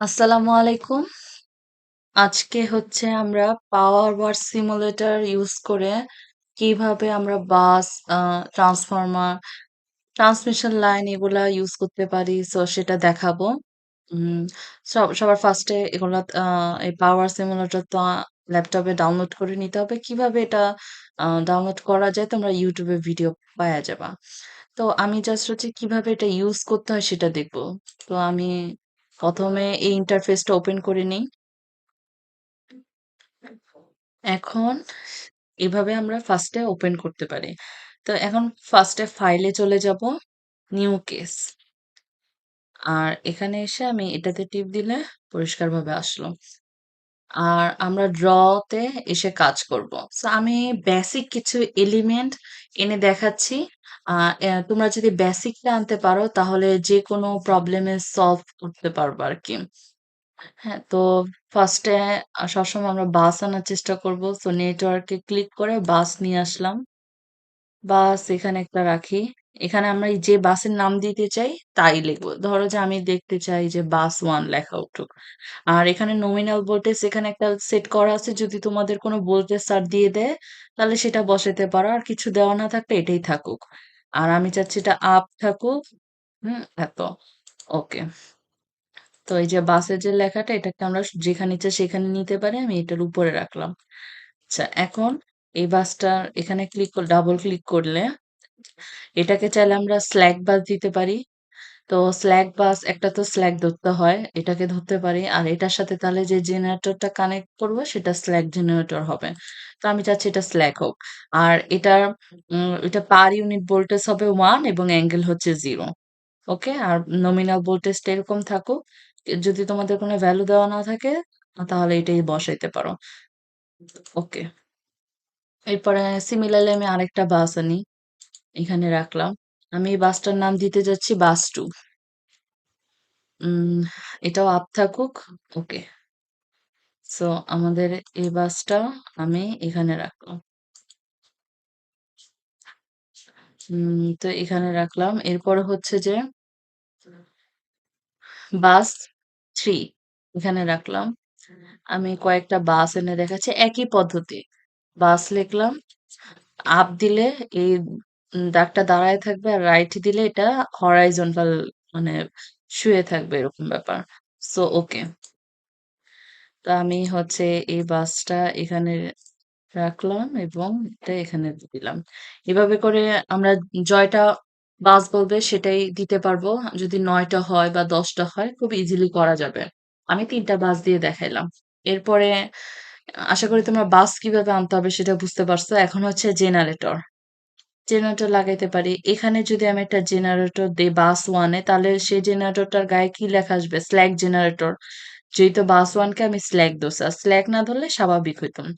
আসসালামু আলাইকুম। আজকে হচ্ছে আমরা পাওয়ার ওয়ার সিমুলেটর ইউজ করে কীভাবে আমরা বাস, ট্রান্সফর্মার, ট্রান্সমিশন লাইন এগুলা ইউজ করতে পারি। সো সেটা দেখাবো। সবার ফার্স্টে এগুলা এই পাওয়ার সিমুলেটর তো ল্যাপটপে ডাউনলোড করে নিতে হবে। কীভাবে এটা ডাউনলোড করা যায় তোমরা ইউটিউবে ভিডিও পায়া যাবা। তো আমি জাস্ট হচ্ছে কীভাবে এটা ইউজ করতে হয় সেটা দেখব। তো আমি ১ম এ এই ইন্টারফেসটা ওপেন করে নেই। এখন এভাবে আমরা ফার্স্টে ওপেন করতে পারি। তো এখন ফার্স্টে ফাইলে চলে যাব, নিউ কেস। আর এখানে এসে আমি এটাতে টিপ দিলে পরিষ্কারভাবে আসলো। আর আমরা ড্র তে এসে কাজ করব। সো আমি বেসিক কিছু এলিমেন্ট এনে দেখাচ্ছি। তোমরা যদি বেসিকটা আনতে পারো তাহলে যেকোনো প্রবলেমের সলভ করতে পারব আর কি হ্যাঁ, তো ফার্স্টে সবসময় আমরা বাস আনার চেষ্টা করব। সো নেটওয়ার্কে ক্লিক করে বাস নিয়ে আসলাম। বাস এখানে একটা রাখি। এখানে আমরা যে বাসের নাম দিতে চাই তাই লিখব ধরো যে আমি দেখতে চাই যে বাস ওয়ান লেখা উঠুক। আর এখানে নমিনাল ভোল্টেজ এখানে একটা সেট করা আছে। যদি তোমাদের কোনো ভোল্টেজ ছাড় দিয়ে দেয় তাহলে সেটা বসাতে পারো। আর কিছু দেওয়া না থাকলে এটাই থাকুক। আর আমি চাচ্ছি এটা আপ থাকুক। হুম, এত। ওকে। তো এই যে বাসের যে লেখাটা এটাকে আমরা যেখানে ইচ্ছা সেখানে নিতে পারি। আমি এটার উপরে রাখলাম। আচ্ছা এখন এই বাসটার এখানে ক্লিক ডাবল ক্লিক করলে এটাকে চাইলে আমরা স্ল্যাক বাস দিতে পারি। তো স্ল্যাক বাস একটা তো স্ল্যাক ধরতে হয়। এটাকে ধরতে পারি। আর এটার সাথে তাহলে যে জেনারেটরটা কানেক্ট করব সেটা স্ল্যাক জেনারেটর হবে। তো আমি চাচ্ছি এটা স্ল্যাক হোক। আর এটার এটা পার ইউনিট ভোল্টেজ হবে ওয়ান এবং অ্যাঙ্গেল হচ্ছে জিরো ওকে? আর নমিনাল ভোল্টেজটা এরকম থাকুক। যদি তোমাদের কোনো ভ্যালু দেওয়া না থাকে, তাহলে এটাই বসাইতে পারো। ওকে। এরপরে সিমিলারলি আমি আরেকটা বাস আনি। এখানে রাখলাম। আমি এই বাসটার নাম দিতে যাচ্ছি বাস টু এটাও আপ থাকুক। ওকে। সো আমাদের এই বাসটা আমি এখানে রাখলাম। তো এখানে রাখলাম। এরপরে হচ্ছে যে বাস 3 এখানে রাখলাম। আমি কয়েকটা বাস এনে দেখাচ্ছি। একই পদ্ধতি। বাস লিখলাম। আপ দিলে এই দাগটা দাঁড়ায় থাকবে আর রাইট দিলে এটা হরাইজন্টাল মানে শুয়ে থাকবে এরকম ব্যাপার। So okay. তো আমি হচ্ছে এই বাসটা এখানে রাখলাম এবং এটা এখানে দিলাম। এভাবে করে আমরা জয়টা বাস বলবে সেটাই দিতে পারব। যদি ৯ টা হয় বা ১০ টা হয় খুব ইজিলি করা যাবে। আমি ৩ টা বাস দিয়ে দেখাইলাম। এরপরে আশা করি তোমরা বাস কীভাবে আনতে হবে সেটা বুঝতে পারছ। এখন হচ্ছে জেনারেটর। জেনারেটর লাগাইতে পারি। এখানে যদি আমি একটা জেনারেটর দেই বাস ওয়ানে, তাহলে সেই জেনারেটরটার গায়ে কি লেখা আসবে? Slack generator. যেহেতু বাস ওয়ানকে আমি স্ল্যাক ধরছি। আর স্ল্যাক না ধরলে স্বাভাবিক হইতাম।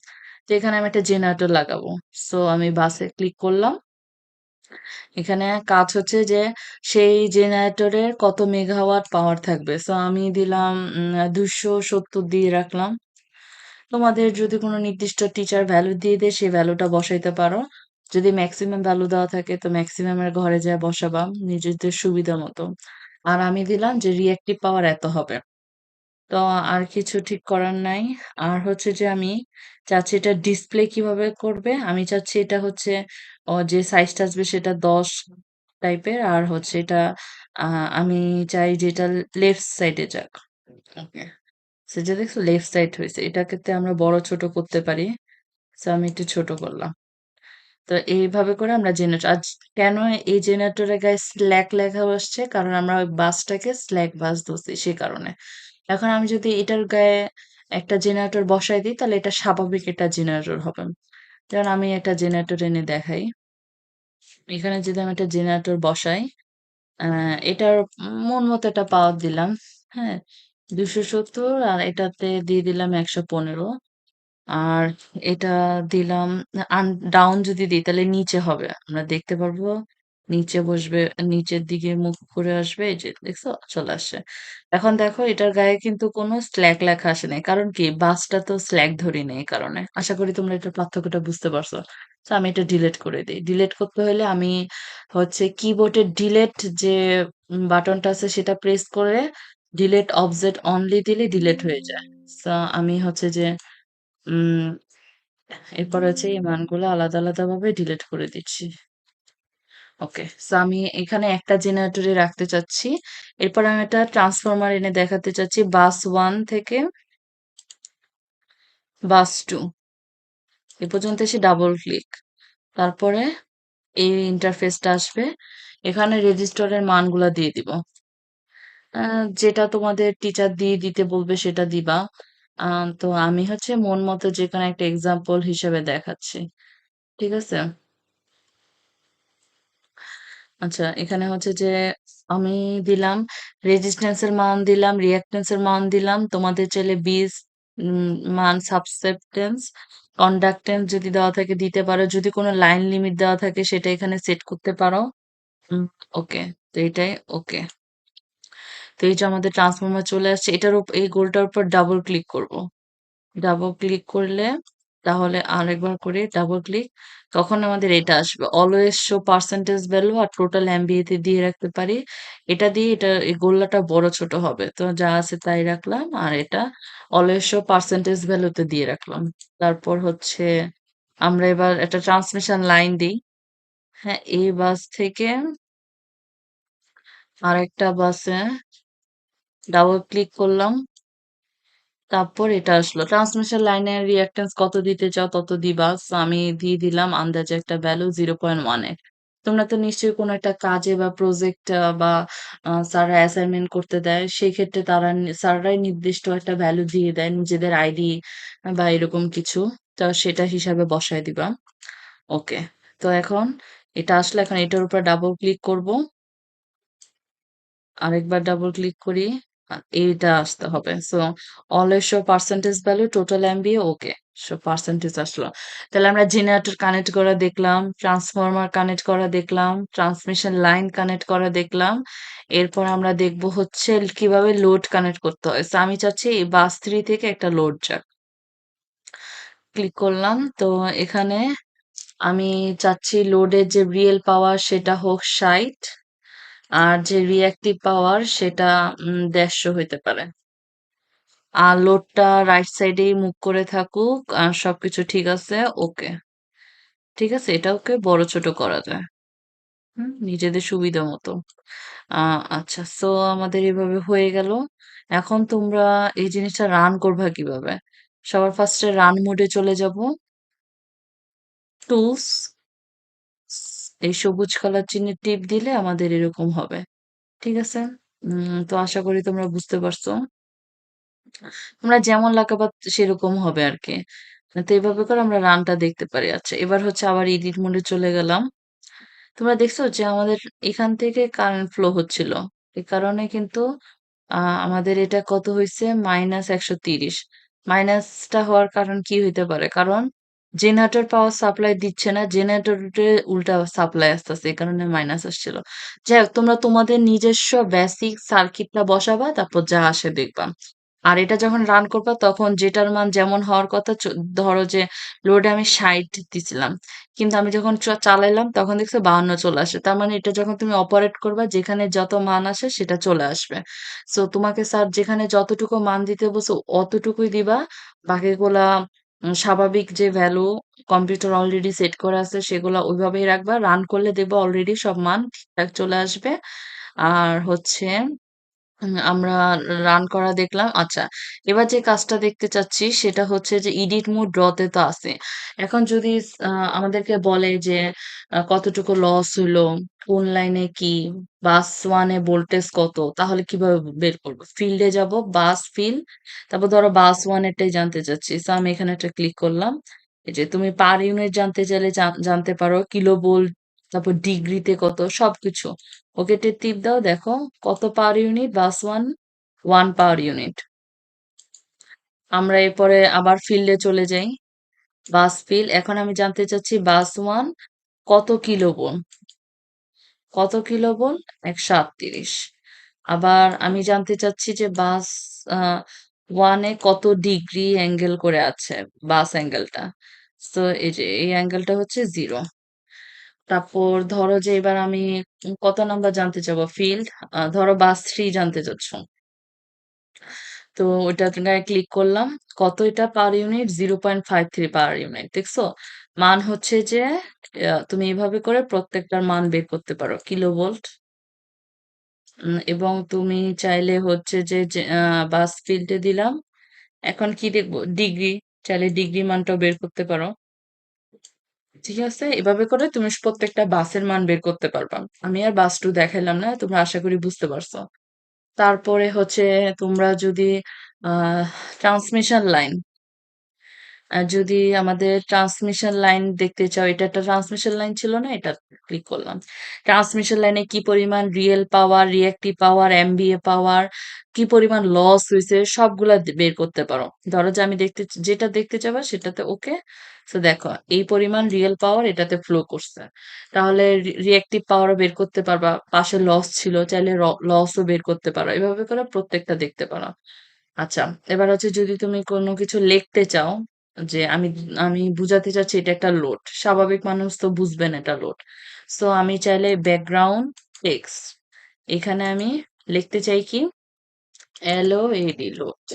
তো এখানে আমি একটা জেনারেটর লাগাবো। সো আমি বাসে ক্লিক করলাম। এখানে কাজ হচ্ছে যে সেই জেনারেটরের কত মেগাওয়াট পাওয়ার থাকবে। সো আমি দিলাম, উম ২৭০ দিয়ে রাখলাম। তোমাদের যদি কোনো নির্দিষ্ট টিচার ভ্যালু দিয়ে দেয়, সেই ভ্যালুটা বসাইতে পারো। যদি ম্যাক্সিমাম ভ্যালু দেওয়া থাকে তো মেক্সিমাম এর ঘরে যা বসাবা নিজেদের সুবিধা মতো। আর আমি দিলাম যে রিঅ্যাক্টিভ পাওয়ার এত হবে। তো আর কিছু ঠিক করার নাই। আর হচ্ছে যে আমি চাচ্ছি এটা ডিসপ্লে কীভাবে করবে? আমি চাচ্ছি এটা হচ্ছে ও যে সাইজটা আসবে সেটা ১০ টাইপের আর হচ্ছে এটা আমি চাই যে এটা লেফট সাইডে যাক। ওকে। সো যে দেখছ লেফট সাইড হইছে। এটাকে আমরা বড় ছোট করতে পারি। সো আমি একটু ছোট করলাম। তো এইভাবে করে আমরা জেনারেটর আজ কেন এই জেনারেটরের গায়ে স্ল্যাক লেখা আসছে? কারণ আমরা ওই বাসটাকে স্ল্যাক বাস ধরছি সে কারণে। এখন আমি যদি এটার গায়ে একটা জেনারেটর বসাই দিই তাহলে এটা স্বাভাবিক এটা জেনারেটর হবে। যেমন আমি একটা জেনারেটর এনে দেখাই। এখানে যদি আমি একটা জেনারেটর বসাই, এটার মন মতো একটা পাওয়ার দিলাম। হ্যাঁ? ২৭০ আর এটাতে দিয়ে দিলাম ১১৫ আর এটা দিলাম ডাউন যদি দিই তাহলে নিচে হবে। আমরা দেখতে পারব নিচে বসবে, নিচের দিকে মুখ করে আসবে। এই যে দেখছ? চলে আসছে। এখন দেখো এটার গায়ে কিন্তু কোনো স্ল্যাক লেখা আসে নাই। কারণ কি? বাসটা তো স্ল্যাক ধরি নাই এই কারণে। আশা করি তোমরা এটার পার্থক্যটা বুঝতে পারছ। তো আমি এটা ডিলিট করে দেই। ডিলিট করতে হলে আমি হচ্ছে কিবোর্ডের ডিলিট যে বাটনটা আছে সেটা প্রেস করে ডিলিট অবজেক্ট অনলি দিলে ডিলিট হয়ে যায়। সো আমি হচ্ছে যে উম এরপর হচ্ছে এই মানগুলো আলাদা, আলাদাভাবে ডিলিট করে দিচ্ছি। ওকে। সো আমি এখানে একটা জেনারেটরই রাখতে চাচ্ছি। এরপর আমি একটা ট্রান্সফরমার এনে দেখাতে চাচ্ছি বাস ওয়ান থেকে বাস টু এ পর্যন্ত এসে ডাবল ক্লিক। তারপরে এই ইন্টারফেসটা আসবে। এখানে রেজিস্টরের মানগুলা দিয়ে দিব। যেটা তোমাদের টিচার দিয়ে দিতে বলবে সেটা দিবা। তো আমি হচ্ছে মন মতো যেকোনো একটা এক্সাম্পল হিসেবে দেখাচ্ছি। ঠিক আছে? আচ্ছা, এখানে হচ্ছে যে আমি দিলাম রেজিস্ট্যান্স এর মান দিলাম, রিঅ্যাকট্যান্স এর মান দিলাম। তোমাদের চাইলে বিস উম মান সাবসেপ্টেন্স, কন্ডাক্টেন্স যদি দেওয়া থাকে দিতে পারো। যদি কোনো লাইন লিমিট দেওয়া থাকে সেটা এখানে সেট করতে পারো। ওকে। তো এটাই ওকে। তো এই যে আমাদের ট্রান্সফর্মার চলে আসছে। এটার উপ এই গোলটার উপর ডাবল ক্লিক করব। ডাবল ক্লিক করলে তাহলে আরেকবার করে ডাবল ক্লিক তখন আমাদের এটা আসবে। অলওয়েজ শো পার্সেন্টেজ ভ্যালু আর টোটাল এমবিএ তে দিয়ে রাখতে পারি। এটা দিয়ে এটা এই গোল্লাটা বড় ছোট হবে। তো যা আছে তাই রাখলাম। আর এটা অলওয়েজ শো পার্সেন্টেজ ভ্যালুতে দিয়ে রাখলাম। তারপর হচ্ছে আমরা এবার একটা ট্রান্সমিশন লাইন দিই হ্যাঁ, এই বাস থেকে আরেকটা বাসে ডাবল ক্লিক করলাম। তারপর এটা আসলো। ট্রান্সমিশন লাইনের রিঅ্যাকট্যান্স কত দিতে চাও তত দিবা। আমি দিয়ে দিলাম আন্দাজে একটা ভ্যালু 0.18 তোমরা তো নিশ্চয়ই কোনো একটা কাজে বা প্রজেক্ট বা স্যাররা অ্যাসাইনমেন্ট করতে দেয়। সেক্ষেত্রে তারা নি, স্যাররাই নির্দিষ্ট একটা ভ্যালু দিয়ে দেয় নিজেদের আইডি বা এরকম কিছু। তো সেটা হিসাবে বসায় দিবা। ওকে। তো এখন এটা আসলে এখন এটার উপর ডাবল ক্লিক করব। আরেকবার ডাবল ক্লিক করি। এইটা আসতে হবে। So always show percentage value total MVA okay. So percentage আসলো। তাহলে আমরা জেনারেটর কানেক্ট করা দেখলাম, ট্রান্সফরমার কানেক্ট করা দেখলাম, ট্রান্সমিশন লাইন কানেক্ট করা দেখলাম। এরপর আমরা দেখব হচ্ছে কীভাবে লোড কানেক্ট করতে হয়। আমি চাচ্ছি এই বাস থ্রি থেকে একটা লোড যাক। ক্লিক করলাম। তো এখানে আমি চাচ্ছি লোডের যে রিয়েল পাওয়ার সেটা হোক ৬০ আর যে রিঅ্যাক্টিভ পাওয়ার সেটা ১৫০ হইতে পারে। আর লোডটা রাইট সাইডেই মুভ করে থাকুক। আর সবকিছু ঠিক আছে, ওকে। ঠিক আছে? এটা ওকে বড় ছোট করা যায়। হুম? নিজেদের সুবিধা মতো। আচ্ছা সো আমাদের এভাবে হয়ে গেল। এখন তোমরা এই জিনিসটা রান করবা কীভাবে? সবার ফার্স্টে রান মোডে চলে যাব। টুলস এই সবুজ কালার চিহ্নে টিপ দিলে আমাদের এরকম হবে। ঠিক আছে? তো আশা করি তোমরা বুঝতে পারছ। তোমরা যেমন লাগাবা সেরকম হবে আর কি তো এভাবে করে আমরা রানটা দেখতে পারি। আচ্ছা এবার হচ্ছে আবার এডিট মোডে চলে গেলাম। তোমরা দেখছ যে আমাদের এখান থেকে কারেন্ট ফ্লো হচ্ছিল। এ কারণে কিন্তু আমাদের এটা কত হয়েছে মাইনাস একশো তিরিশ মাইনাসটা হওয়ার কারণ কি হইতে পারে? কারণ জেনারেটর পাওয়ার সাপ্লাই দিচ্ছে না। জেনারেটরে উল্টা সাপ্লাই আসতেছে। এই কারণে মাইনাস আসছিল। যাই হোক তোমরা তোমাদের নিজস্ব বেসিক সার্কিটটা বসাবা, তারপর যা আসে দেখবা। আর এটা যখন রান করবা, তখন যেটার মান যেমন হওয়ার কথা ধরো যে লোডে আমি ৬০ দিছিলাম। কিন্তু আমি যখন চালাইলাম, তখন দেখছ ৫২ চলে আসে। তার মানে এটা যখন তুমি অপারেট করবা, যেখানে যত মান আসে, সেটা চলে আসবে। সো তোমাকে স্যার যেখানে যতটুকু মান দিতে বলছে, অতটুকুই দিবা। বাকিগুলা উম, স্বাভাবিক যে ভ্যালু কম্পিউটার অলরেডি সেট করা আছে, সেগুলা ওইভাবেই রাখবা। রান করলে দেখবা অলরেডি সব মান ঠিকঠাক চলে আসবে। আর হচ্ছে আমরা রান করা দেখলাম। আচ্ছা, এবার যে কাজটা দেখতে চাচ্ছি সেটা হচ্ছে যে এডিট মোড ড্র তে তো আছে। এখন যদি আমাদেরকে বলে যে কতটুকু লস হইল, কোন লাইনে কি, বাস 1 এ ভোল্টেজ কত, তাহলে কীভাবে বের করব? ফিল্ডে যাব, বাস ফিল্ড, তারপর ধরো বাস 1 এরটাই জানতে চাচ্ছি। সো আমি এখানে একটা ক্লিক করলাম। এই যে তুমি পার ইউনিট জানতে চাইলে জান জানতে পারো। কিলোভোল্ট, তারপর ডিগ্রিতে কত সবকিছু। ওকেতে টিপ দাও, দেখো, কত পাওয়ার ইউনিট বাস 1 1 পাওয়ার ইউনিট। আমরা এরপরে আবার ফিল্ডে চলে যাই। বাস ফিল্ড এখন আমি জানতে চাচ্ছি বাস ওয়ান কত কিলোভোল্ট? কত কিলোভোল্ট? ১৩৮। আবার আমি জানতে চাচ্ছি যে বাস 1 কত ডিগ্রি অ্যাঙ্গেল করে আছে বাস অ্যাঙ্গেলটা। তো এই যে, এই অ্যাঙ্গেলটা হচ্ছে 0 তারপর ধরো যে এবার আমি কত নাম্বার জানতে চাবো ফিল্ড ধরো বাস থ্রি জানতে চাচ্ছ। তো গায়ে ক্লিক করলাম। কত এটা পার ইউনিট? 0.53 per unit. দেখছ? মান হচ্ছে যে তুমি এভাবে করে প্রত্যেকটার মান বের করতে পারো। কিলোভোল্ট উম এবং তুমি চাইলে হচ্ছে যে, বাস ফিল্ডে দিলাম। এখন কি দেখব ডিগ্রি। চাইলে ডিগ্রি মানটাও বের করতে পারো। ঠিক আছে? এভাবে করে তুমি প্রত্যেকটা বাসের মান বের করতে পারবা। আমি আর বাস টু দেখাইলাম না। তোমরা আশা করি বুঝতে পারছ। তারপরে হচ্ছে তোমরা যদি ট্রান্সমিশন লাইন যদি আমাদের ট্রান্সমিশন লাইন দেখতে চাও, এটা একটা ট্রান্সমিশন লাইন ছিল না? এটা ক্লিক করলাম। ট্রান্সমিশন লাইনে কি পরিমাণ real power, reactive power, MVA power, কি পরিমাণ লস হয়েছে সবগুলা বের করতে পারো। ধরো যে আমি দেখতে যেটা দেখতে চাবা সেটাতে ওকে। তো দেখো এই পরিমাণ রিয়েল পাওয়ার এটাতে ফ্লো করছে। তাহলে রি রিঅ্যাক্টিভ পাওয়ারও বের করতে পারবা। পাশে লস ছিল চাইলে লসও বের করতে পারো। এভাবে করে প্রত্যেকটা দেখতে পারো। আচ্ছা, এবার হচ্ছে যদি তুমি কোনো কিছু লিখতে চাও যে আমি আমি বুঝাতে চাচ্ছি এটা একটা লোড। স্বাভাবিক মানুষ তো বুঝবে না এটা লোড। সো আমি চাইলে ব্যাকগ্রাউন্ড টেক্সট এখানে আমি লিখতে চাই কি? L O A D load.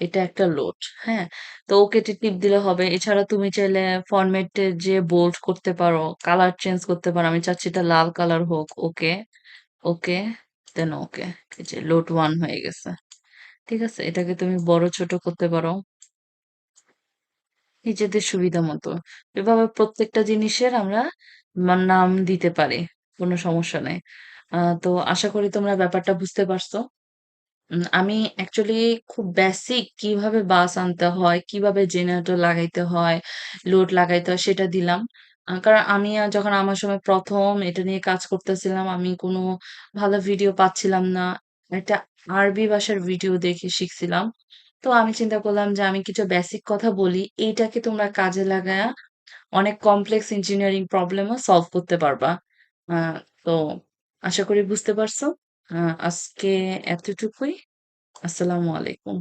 এটা একটা লোড। হ্যাঁ? তো ওকেতে টিপ দিলে হবে। এছাড়া তুমি চাইলে ফরমেট যে বোল্ড করতে পারো, কালার চেঞ্জ করতে পারো। আমি চাচ্ছি এটা লাল কালার হোক। ওকে, ওকে, দেন ওকে। এই যে লোড ওয়ান হয়ে গেছে। ঠিক আছে? এটাকে তুমি বড় ছোট করতে পারো। নিজেদের সুবিধা মতো। এভাবে প্রত্যেকটা জিনিসের আমরা নাম দিতে পারি। কোনো সমস্যা নেই তো আশা করি তোমরা ব্যাপারটা বুঝতে পারছ। উম আমি অ্যাকচুয়ালি খুব বেসিক কীভাবে বাস আনতে হয়, কীভাবে জেনারেটর লাগাইতে হয়, লোড লাগাইতে হয় সেটা দিলাম। কারণ আমি যখন আমার সময় ১ম এটা নিয়ে কাজ করতেছিলাম, আমি কোনো ভালো ভিডিও পাচ্ছিলাম না। একটা আরবি ভাষার ভিডিও দেখে শিখছিলাম। তো আমি চিন্তা করলাম যে আমি কিছু বেসিক কথা বলি। এইটাকে তোমরা কাজে লাগায়া অনেক কমপ্লেক্স ইঞ্জিনিয়ারিং প্রবলেম ও সলভ করতে পারবা। তো আশা করি বুঝতে পারছ। আজকে এতটুকুই। আসসালামু আলাইকুম।